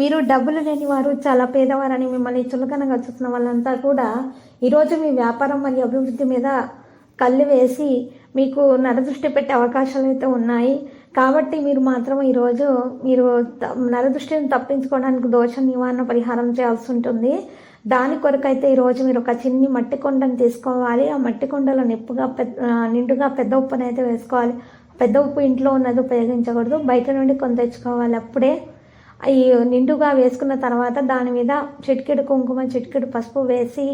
మీరు డబ్బులు లేని వారు చాలా పేదవారని మిమ్మల్ని చులకనగా చూసిన వాళ్ళంతా కూడా ఈరోజు మీ వ్యాపారం మరియు అభివృద్ధి మీద కళ్ళు వేసి మీకు నరదృష్టి పెట్టే అవకాశాలు అయితే ఉన్నాయి. కాబట్టి మీరు మాత్రం ఈరోజు మీరు నరదృష్టిని తప్పించుకోవడానికి దోష నివారణ పరిహారం చేయాల్సి ఉంటుంది. దాని కొరకైతే ఈరోజు మీరు ఒక చిన్ని మట్టి కొండను తీసుకోవాలి. ఆ మట్టి కొండలో నిప్పుగా పెద్ద నిండుగా పెద్ద ఉప్పునైతే వేసుకోవాలి. పెద్ద ఉప్పు ఇంట్లో ఉన్నది ఉపయోగించకూడదు. బయట నుండి కొంత తెచ్చుకోవాలి అప్పుడే. అవి నిండుగా వేసుకున్న తర్వాత దాని మీద చిటికెడు కుంకుమ చిటికెడు పసుపు వేసి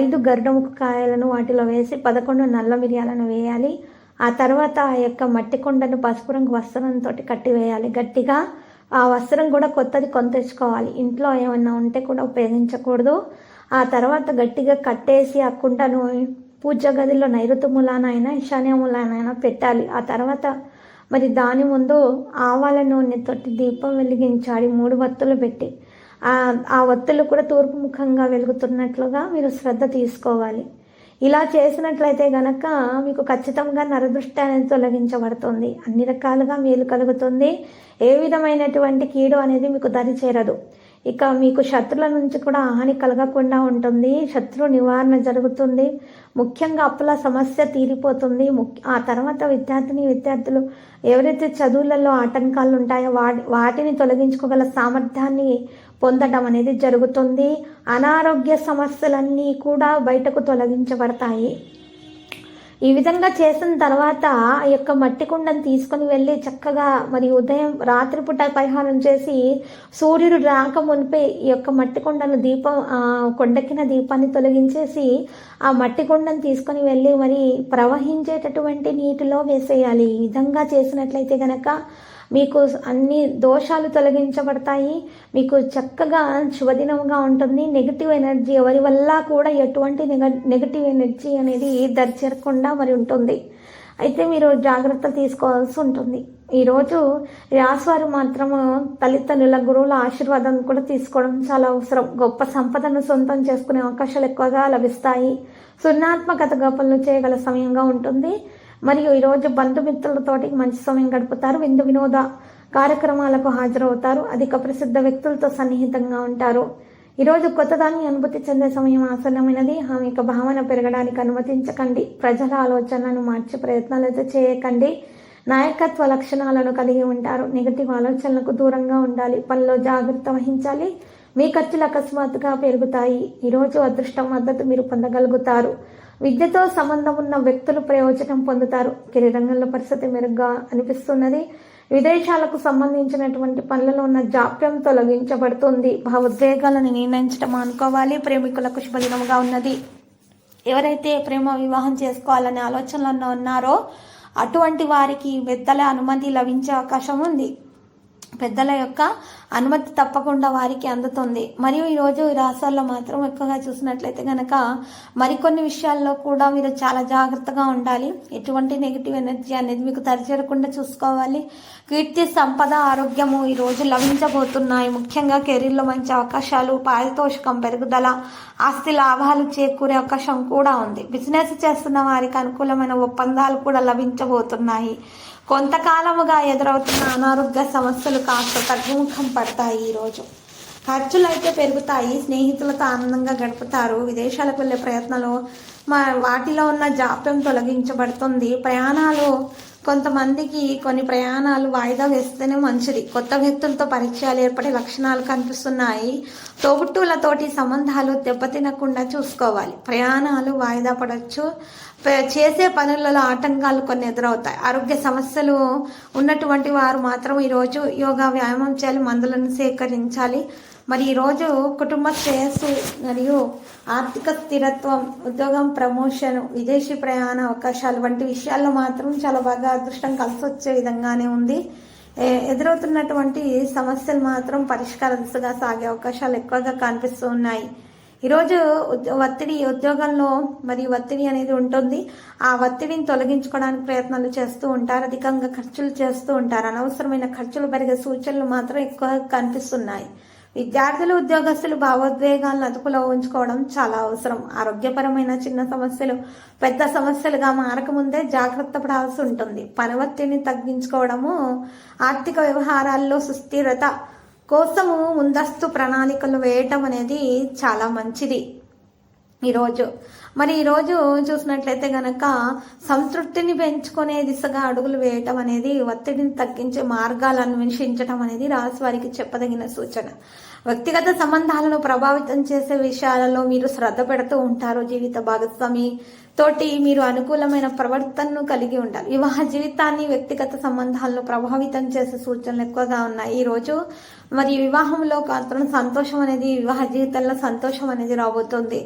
ఐదు గరుడముఖ కాయలను వాటిలో వేసి పదకొండు నల్ల మిరియాలను వేయాలి. ఆ తర్వాత ఆ యొక్క మట్టి కొండను పసుపు రంగు వస్త్రంతో కట్టి వేయాలి. గట్టిగా ఆ వస్త్రం కూడా కొత్తది కొని తెచ్చుకోవాలి. ఇంట్లో ఏమన్నా ఉంటే కూడా ఉపయోగించకూడదు. ఆ తర్వాత గట్టిగా కట్టేసి ఆ కుండను పూజ గదిలో నైరుతి మూలానైనా ఈశాన్య మూలానైనా పెట్టాలి. ఆ తర్వాత మరి దాని ముందు ఆవాల నూనెతోటి దీపం వెలిగించాడు మూడు వత్తులు పెట్టి. ఆ ఆ వత్తులు కూడా తూర్పు ముఖంగా వెలుగుతున్నట్లుగా మీరు శ్రద్ధ తీసుకోవాలి. ఇలా చేసినట్లయితే గనక మీకు ఖచ్చితంగా నరదృష్టి అనేది తొలగించబడుతుంది. అన్ని రకాలుగా మేలు కలుగుతుంది. ఏ విధమైనటువంటి కీడు అనేది మీకు దరి చేరదు. ఇక మీకు శత్రుల నుంచి కూడా హాని కలగకుండా ఉంటుంది. శత్రు నివారణ జరుగుతుంది. ముఖ్యంగా అప్పుల సమస్య తీరిపోతుంది. ఆ తర్వాత విద్యార్థిని విద్యార్థులు ఎవరైతే చదువులలో ఆటంకాలు ఉంటాయో వాటి వాటిని తొలగించుకోగల సామర్థ్యాన్ని పొందడం అనేది జరుగుతుంది. అనారోగ్య సమస్యలన్నీ కూడా బయటకు తొలగించబడతాయి. ఈ విధంగా చేసిన తర్వాత ఆ యొక్క మట్టి కుండను తీసుకొని వెళ్ళి చక్కగా మరి ఉదయం రాత్రిపూట పరిహారం చేసి సూర్యుడు రాక మునిపే ఈ యొక్క మట్టి కుండను దీపం కొండకిన దీపాన్ని తొలగించేసి ఆ మట్టి కుండను తీసుకొని వెళ్ళి మరి ప్రవహించేటటువంటి నీటిలో వేసేయాలి. ఈ విధంగా చేసినట్లయితే గనక మీకు అన్ని దోషాలు తొలగించబడతాయి. మీకు చక్కగా శుభదినంగా ఉంటుంది. నెగిటివ్ ఎనర్జీ ఎవరి వల్ల కూడా ఎటువంటి నెగ నెగిటివ్ ఎనర్జీ అనేది దరిచేరకుండా మరి ఉంటుంది. అయితే మీరు జాగ్రత్త తీసుకోవాల్సి ఉంటుంది. ఈరోజు రాశివారు మాత్రము తల్లిదండ్రుల గురువుల ఆశీర్వాదం కూడా తీసుకోవడం చాలా అవసరం. గొప్ప సంపదను సొంతం చేసుకునే అవకాశాలు ఎక్కువగా లభిస్తాయి. సున్నాత్మకత గొప్పలను చేయగల సమయంగా ఉంటుంది. మరియు ఈరోజు బంధుమిత్రులతోటి మంచి సమయం గడుపుతారు. విందు వినోద కార్యక్రమాలకు హాజరవుతారు. అధిక ప్రసిద్ధ వ్యక్తులతో సన్నిహితంగా ఉంటారు. ఈరోజు కొత్తదాన్ని అనుభూతి చెందే సమయం ఆసన్నమైనది. ఆమె యొక్క భావన పెరగడానికి అనుమతించకండి. ప్రజల ఆలోచనలను మార్చే ప్రయత్నాలు అయితే చేయకండి. నాయకత్వ లక్షణాలను కలిగి ఉంటారు. నెగటివ్ ఆలోచనలకు దూరంగా ఉండాలి. పనిలో జాగ్రత్త వహించాలి. మీ ఖర్చులు అకస్మాత్తుగా పెరుగుతాయి. ఈరోజు అదృష్టం మద్దతు మీరు పొందగలుగుతారు. విద్యతో సంబంధం ఉన్న వ్యక్తులు ప్రయోజనం పొందుతారు. కెరీర్ పరిస్థితి మెరుగ్గా అనిపిస్తున్నది. విదేశాలకు సంబంధించినటువంటి పనులలో ఉన్న జాప్యం తొలగించబడుతుంది. భావోద్వేగాలను నిర్ణయించడం అనుకోవాలి ప్రేమికులకు శుభదినముగా ఉన్నది. ఎవరైతే ప్రేమ వివాహం చేసుకోవాలనే ఆలోచనలో ఉన్నారో అటువంటి వారికి పెద్దల అనుమతి లభించే అవకాశం ఉంది. పెద్దల యొక్క అనుమతి తప్పకుండా వారికి అందుతుంది. మరియు ఈరోజు ఈ రాష్ట్రాల్లో మాత్రం ఎక్కువగా చూసినట్లయితే కనుక మరికొన్ని విషయాల్లో కూడా మీరు చాలా జాగ్రత్తగా ఉండాలి. ఎటువంటి నెగిటివ్ ఎనర్జీ అనేది మీకు తరిచేరకుండా చూసుకోవాలి. కీర్తి సంపద ఆరోగ్యము ఈరోజు లభించబోతున్నాయి. ముఖ్యంగా కెరీర్లో మంచి అవకాశాలు పారితోషికం పెరుగుదల ఆస్తి లాభాలు చేకూరే అవకాశం కూడా ఉంది. బిజినెస్ చేస్తున్న వారికి అనుకూలమైన ఒప్పందాలు కూడా లభించబోతున్నాయి. కొంతకాలముగా ఎదురవుతున్న అనారోగ్య సమస్యలు కాస్త తగ్గుముఖం పడతాయి ఈరోజు ఖర్చులు అయితే పెరుగుతాయి స్నేహితులతో ఆనందంగా గడుపుతారు విదేశాలకు వెళ్ళే ప్రయత్నాలు మా వాటిలో ఉన్న జాప్యం తొలగించబడుతుంది. ప్రయాణాలు కొంతమందికి కొన్ని ప్రయాణాలు వాయిదా వేస్తేనే మంచిది. కొత్త వ్యక్తులతో పరిచయాలు ఏర్పడే లక్షణాలు కనిపిస్తున్నాయి. తోబుట్టులతోటి సంబంధాలు దెబ్బతినకుండా చూసుకోవాలి. ప్రయాణాలు వాయిదా పడవచ్చు చేసే పనులలో ఆటంకాలు కొన్ని ఎదురవుతాయి. ఆరోగ్య సమస్యలు ఉన్నటువంటి వారు మాత్రం ఈరోజు యోగా వ్యాయామం చేయాలి మందులను సేకరించాలి. మరి ఈరోజు కుటుంబ శ్రేయస్సు మరియు ఆర్థిక స్థిరత్వం ఉద్యోగం ప్రమోషన్ విదేశీ ప్రయాణ అవకాశాలు వంటి విషయాల్లో మాత్రం చాలా బాగా అదృష్టం కలిసి వచ్చే విధంగానే ఉంది. ఎదురవుతున్నటువంటి సమస్యలు మాత్రం పరిష్కార దిశగా సాగే అవకాశాలు ఎక్కువగా కనిపిస్తూ ఉన్నాయి. ఈరోజు ఒత్తిడి ఉద్యోగంలో మరియు ఒత్తిడి అనేది ఉంటుంది. ఆ ఒత్తిడిని తొలగించుకోవడానికి ప్రయత్నాలు చేస్తూ ఉంటారు అధికంగా ఖర్చులు చేస్తూ ఉంటారు. అనవసరమైన ఖర్చులు పెరిగే సూచనలు మాత్రం ఎక్కువ కనిపిస్తున్నాయి. విద్యార్థులు ఉద్యోగస్తులు భావోద్వేగాలను అదుపులో ఉంచుకోవడం చాలా అవసరం. ఆరోగ్యపరమైన చిన్న సమస్యలు పెద్ద సమస్యలుగా మారకముందే జాగ్రత్త పడాల్సి ఉంటుంది. పని ఒత్తిడిని తగ్గించుకోవడము ఆర్థిక వ్యవహారాల్లో సుస్థిరత కోసము ముందస్తు ప్రణాళికలు వేయటం అనేది చాలా మంచిది. ఈరోజు. మరి ఈరోజు చూసినట్లయితే గనక సంతృప్తిని పెంచుకునే దిశగా అడుగులు వేయటం అనేది ఒత్తిడిని తగ్గించే మార్గాలు అన్వేషించడం అనేది రాశి వారికి చెప్పదగిన సూచన. వ్యక్తిగత సంబంధాలను ప్రభావితం చేసే విషయాలలో మీరు శ్రద్ధ పెడుతూ ఉంటారు. జీవిత భాగస్వామి తోటి మీరు అనుకూలమైన ప్రవర్తనను కలిగి ఉండాలి. వివాహ జీవితాన్ని వ్యక్తిగత సంబంధాలను ప్రభావితం చేసే సూచనలు ఎక్కువగా ఉన్నాయి. ఈ రోజు మరి వివాహంలో కాత్రం సంతోషం అనేది వివాహ జీవితంలో సంతోషం అనేది రాబోతుంది.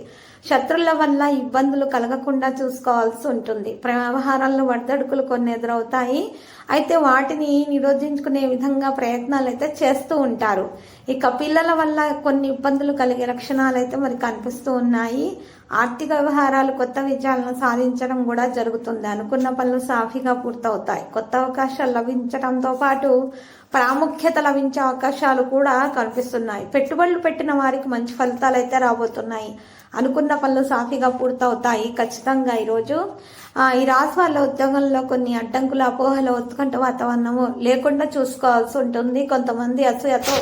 శత్రుల వల్ల ఇబ్బందులు కలగకుండా చూసుకోవాల్సి ఉంటుంది. వ్యవహారాల్లో వడదడుకులు కొన్ని ఎదురవుతాయి. అయితే వాటిని నిరోధించుకునే విధంగా ప్రయత్నాలు అయితే చేస్తూ ఉంటారు. ఇక పిల్లల వల్ల కొన్ని ఇబ్బందులు కలిగే లక్షణాలు అయితే మరి కనిపిస్తూ ఉన్నాయి. ఆర్థిక వ్యవహారాలు కొత్త విజయాలను సాధించడం కూడా జరుగుతుంది. అనుకున్న పనులు సాఫీగా పూర్తవుతాయి. కొత్త అవకాశాలు లభించడంతో పాటు ప్రాముఖ్యత లభించే అవకాశాలు కూడా కనిపిస్తున్నాయి. పెట్టుబడులు పెట్టిన వారికి మంచి ఫలితాలు అయితే రాబోతున్నాయి. అనుకున్న పనులు సాఫీగా పూర్తవుతాయి. ఖచ్చితంగా ఈరోజు ఈ రాశి వాళ్ళ ఉద్యోగంలో కొన్ని అడ్డంకులు అపోహలు ఉత్కంఠ వాతావరణము లేకుండా చూసుకోవాల్సి ఉంటుంది. కొంతమంది అసూయతో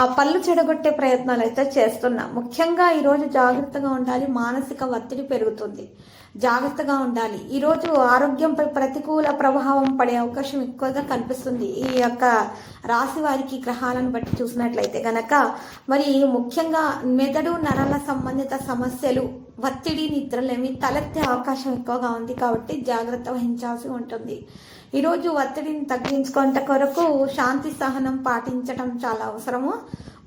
ఆ పళ్ళు చెడగొట్టే ప్రయత్నాలు అయితే చేస్తున్నాం. ముఖ్యంగా ఈరోజు జాగ్రత్తగా ఉండాలి. మానసిక ఒత్తిడి పెరుగుతుంది. జాగ్రత్తగా ఉండాలి. ఈరోజు ఆరోగ్యంపై ప్రతికూల ప్రభావం పడే అవకాశం ఎక్కువగా కనిపిస్తుంది. ఈ యొక్క రాశి వారికి గ్రహాలను బట్టి చూసినట్లయితే గనక మరి ముఖ్యంగా మెదడు నరాల సంబంధిత సమస్యలు ఒత్తిడి నిద్రలేమి తలెత్తే అవకాశం ఎక్కువగా ఉంది కాబట్టి జాగ్రత్త వహించాల్సి ఉంటుంది. ఈరోజు ఒత్తిడిని తగ్గించుకుంట కొరకు శాంతి సహనం పాటించడం చాలా అవసరము.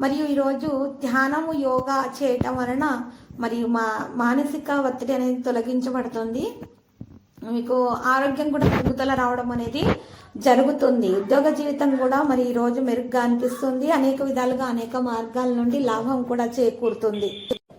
మరియు ఈరోజు ధ్యానము యోగా చేయటం వలన మరియు మా మానసిక ఒత్తిడి అనేది తొలగించబడుతుంది. మీకు ఆరోగ్యం కూడా పెరుగుదల రావడం అనేది జరుగుతుంది. ఉద్యోగ జీవితం కూడా మరి ఈ రోజు మెరుగ్గా అనిపిస్తుంది. అనేక విధాలుగా అనేక మార్గాల నుండి లాభం కూడా చేకూరుతుంది.